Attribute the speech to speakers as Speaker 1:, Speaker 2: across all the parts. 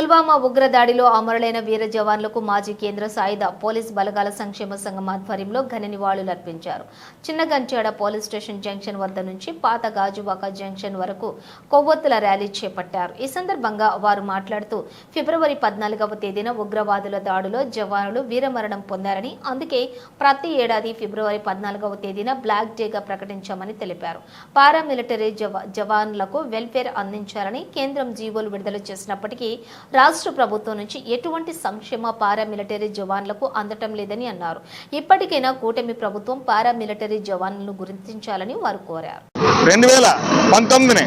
Speaker 1: పుల్వామా ఉగ్రదాడిలో అమరులైన వీర జవాన్లకు మాజీ కేంద్ర సాయుధ పోలీస్ బలగాల సంక్షేమ సంఘం ఆధ్వర్యంలో ఘన నివాళులర్పించారు చిన్నగంచాడ పోలీస్ స్టేషన్ జంక్షన్ వద్ద నుంచి పాత గాజువాక జంక్షన్ వరకు కొవ్వొత్తుల ర్యాలీ చేపట్టారు. ఈ సందర్భంగా వారు మాట్లాడుతూ ఫిబ్రవరి పద్నాలుగవ తేదీన ఉగ్రవాదుల దాడిలో జవానులు వీరమరణం పొందారని అందుకే ప్రతి ఏడాది ఫిబ్రవరి పద్నాలుగవ తేదీన బ్లాక్ డేగా ప్రకటించామని తెలిపారు. పారామిలిటరీ జవా జవాన్లకు వెల్ఫేర్ అందించాలని కేంద్రం జీవోలు విడుదల చేసినప్పటికీ రాష్ట్ర ప్రభుత్వం నుంచి ఎటువంటి సంక్షేమ పారామిలిటరీ జవాన్లకు అందటం లేదని అన్నారు. ఇప్పటికైనా కూటమి ప్రభుత్వం పారామిలిటరీ జవాన్లను గుర్తించాలని వారు కోరారు.
Speaker 2: రెండు వేల పంతొమ్మిదిని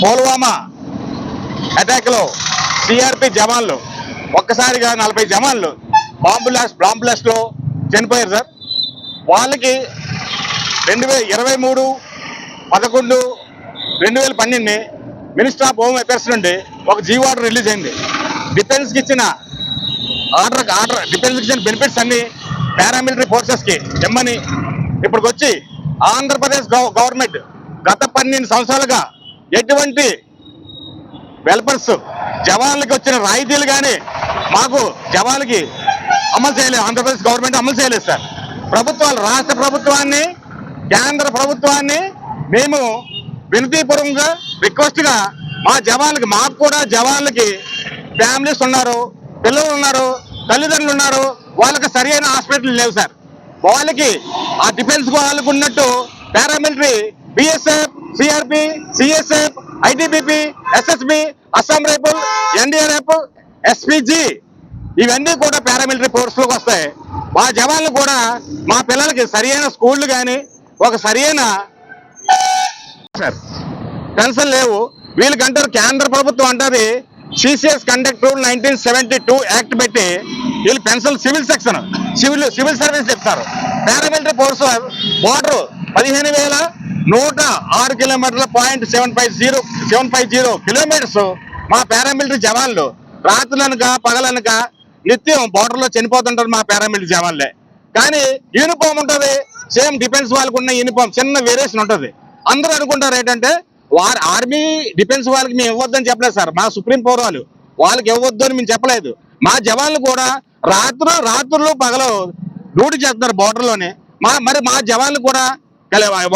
Speaker 2: పుల్వామా అటాక్లో సిఆర్పి జవాన్లు ఒక్కసారిగా నలభై జవాన్లు బాంబులాస్ బ్లాస్ట్ చనిపోయారు సార్. వాళ్ళకి రెండు వేల ఇరవై మూడు పదకొండు రెండు వేల పన్నెండుని మినిస్టర్ ఆఫ్ హోమ్ అఫేర్స్ నుండి ఒక జీవో ఆర్డర్ రిలీజ్ అయింది. డిఫెన్స్కి ఇచ్చిన ఆర్డర్ ఆర్డర్ డిఫెన్స్కి ఇచ్చిన బెనిఫిట్స్ అన్ని పారామిలిటరీ ఫోర్సెస్కి ఇమ్మని ఇప్పటికి వచ్చి ఆంధ్రప్రదేశ్ గవర్నమెంట్ గత పన్నెండు సంవత్సరాలుగా ఎటువంటి వెల్ఫర్స్ జవాన్లకి వచ్చిన రాయితీలు కానీ మాకు జవాన్లకి అమలు చేయలేదు. ఆంధ్రప్రదేశ్ గవర్నమెంట్ అమలు చేయలేదు సార్. ప్రభుత్వాలు రాష్ట్ర ప్రభుత్వాన్ని కేంద్ర ప్రభుత్వాన్ని మేము వినతిపూర్వకంగా రిక్వెస్ట్గా మా జవాన్లకి మాకు కూడా జవాన్లకి ఫ్యామిలీస్ ఉన్నారు పిల్లలు ఉన్నారు తల్లిదండ్రులు ఉన్నారు వాళ్ళకి సరైన హాస్పిటల్ లేవు సార్. వాళ్ళకి ఆ డిఫెన్స్ వాళ్ళకు ఉన్నట్టు paramilitary BSF CRP CSF ITBP SSB Assam rifle NDRF SPG ఇవన్నీ కూడా పారామిలిటరీ ఫోర్స్లోకి వస్తాయి. మా జవాన్లు కూడా మా పిల్లలకి సరియైన స్కూళ్ళు కానీ ఒక సరియైన సార్. పెన్షన్ లేవు. వీళ్ళకంటారు కేంద్ర ప్రభుత్వం అంటది CCS conduct rule nineteen seventy two act పెట్టి వీళ్ళు pension civil section civil civil service చెప్తారు. పారామిలిటరీ ఫోర్స్ బోర్డర్ పదిహేను వేల నూట ఆరు కిలోమీటర్ల point seven five zero seven five zero kilometres మా పారామిలిటరీ జవాన్లు రాత్రులనుక పగలనుక నిత్యం బోర్డర్లో చనిపోతుంటారు మా పారామిలిటరీ జవాన్లే. కానీ యూనిఫామ్ ఉంటుంది సేమ్ డిఫెన్స్ వాళ్ళకు ఉన్న యూనిఫామ్ చిన్న వేరియేషన్ ఉంటుంది. అందరూ అనుకుంటారు ఏంటంటే వారు ఆర్మీ డిఫెన్స్ వాళ్ళకి మేము ఇవ్వద్దని చెప్పలేదు సార్. మా సుప్రీం పౌరాలు వాళ్ళకి ఇవ్వద్దు అని మేము చెప్పలేదు. మా జవాన్లు కూడా రాత్రు రాత్రులు పగలు డ్యూటీ చేస్తున్నారు బోర్డర్లోనే. మా మరి మా జవాన్లు కూడా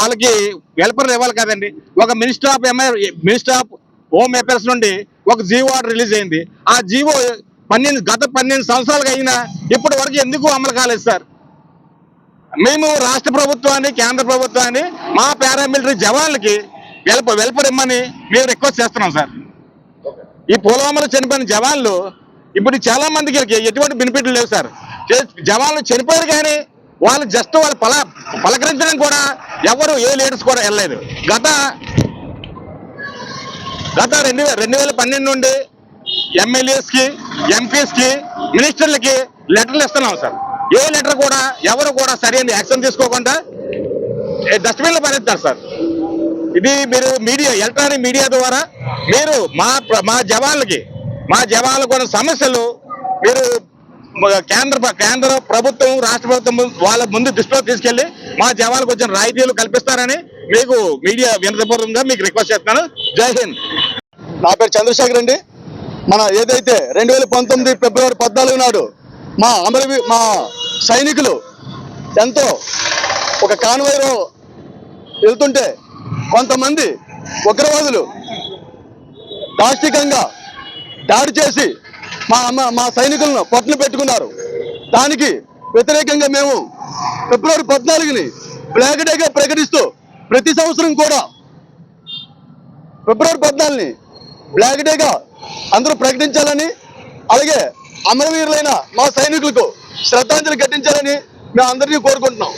Speaker 2: వాళ్ళకి వెల్ఫేర్ ఇవ్వాలి కదండి. ఒక minister of MI minister of home affairs నుండి ఒక జీవో ఆర్డర్ రిలీజ్ అయింది. ఆ జీవో పన్నెండు గత పన్నెండు సంవత్సరాలుగా అయినా ఇప్పటి వరకు ఎందుకు అమలు కాలేదు సార్? మేము రాష్ట్ర ప్రభుత్వాన్ని కేంద్ర ప్రభుత్వాన్ని మా పారామిలిటరీ జవాన్లకి వెల్ప వెల్పర్ ఇమ్మని మేము రిక్వెస్ట్ చేస్తున్నాం సార్. ఈ పుల్వామాలో చనిపోయిన జవాన్లు ఇప్పుడు చాలా మందికి ఎటువంటి బెనిఫిట్లు లేవు సార్. చే- జవాన్లు చనిపోయారు కానీ వాళ్ళు జస్ట్ వాళ్ళు పల పలకరించడం కూడా ఎవరు ఏ లీడర్స్ కూడా వెళ్ళలేదు. గత గత రెండు రెండు వేల పన్నెండు నుండి ఎమ్మెల్యేస్కి ఎంపీస్కి మినిస్టర్లకి లెటర్లు ఇస్తున్నాం సార్. ఏ లెటర్ కూడా ఎవరు కూడా సరైన యాక్షన్ తీసుకోకుండా డస్ట్బిన్లో పడేస్తారు సార్. ఇది మీరు మీడియా ఎలక్ట్రానిక్ మీడియా ద్వారా మీరు మా మా జవాన్లకి మా జవాన్లకు ఉన్న సమస్యలు మీరు కేంద్ర కేంద్ర ప్రభుత్వం రాష్ట్ర ప్రభుత్వం వాళ్ళ ముందు దృష్టిలో తీసుకెళ్ళి మా జవాన్లకు వచ్చిన రాయితీలు కల్పిస్తారని మీకు మీడియా వినతపూర్వకంగా మీకు రిక్వెస్ట్ చేస్తున్నాను. జై హింద్.
Speaker 3: నా పేరు చంద్రశేఖర్ అండి. మన ఏదైతే రెండు వేల పంతొమ్మిది ఫిబ్రవరి పద్నాలుగు నాడు మా అమరవీ మా సైనికులు ఎంతో ఒక కాన్వాయ్లో వెళ్తుంటే కొంతమంది ఉగ్రవాదులు దాష్టికంగా దాడి చేసి మా అమ్మ మా సైనికులను పొట్టలు పెట్టుకున్నారు. దానికి వ్యతిరేకంగా మేము ఫిబ్రవరి పద్నాలుగుని బ్లాక్ డేగా ప్రకటిస్తూ ప్రతి సంవత్సరం కూడా ఫిబ్రవరి పద్నాలుగుని బ్లాక్ డేగా అందరూ ప్రకటించాలని అలాగే అమరవీరులైన మా సైనికులకు శ్రద్ధాంజలి ఘటించాలని మేము అందరినీ కోరుకుంటున్నాం.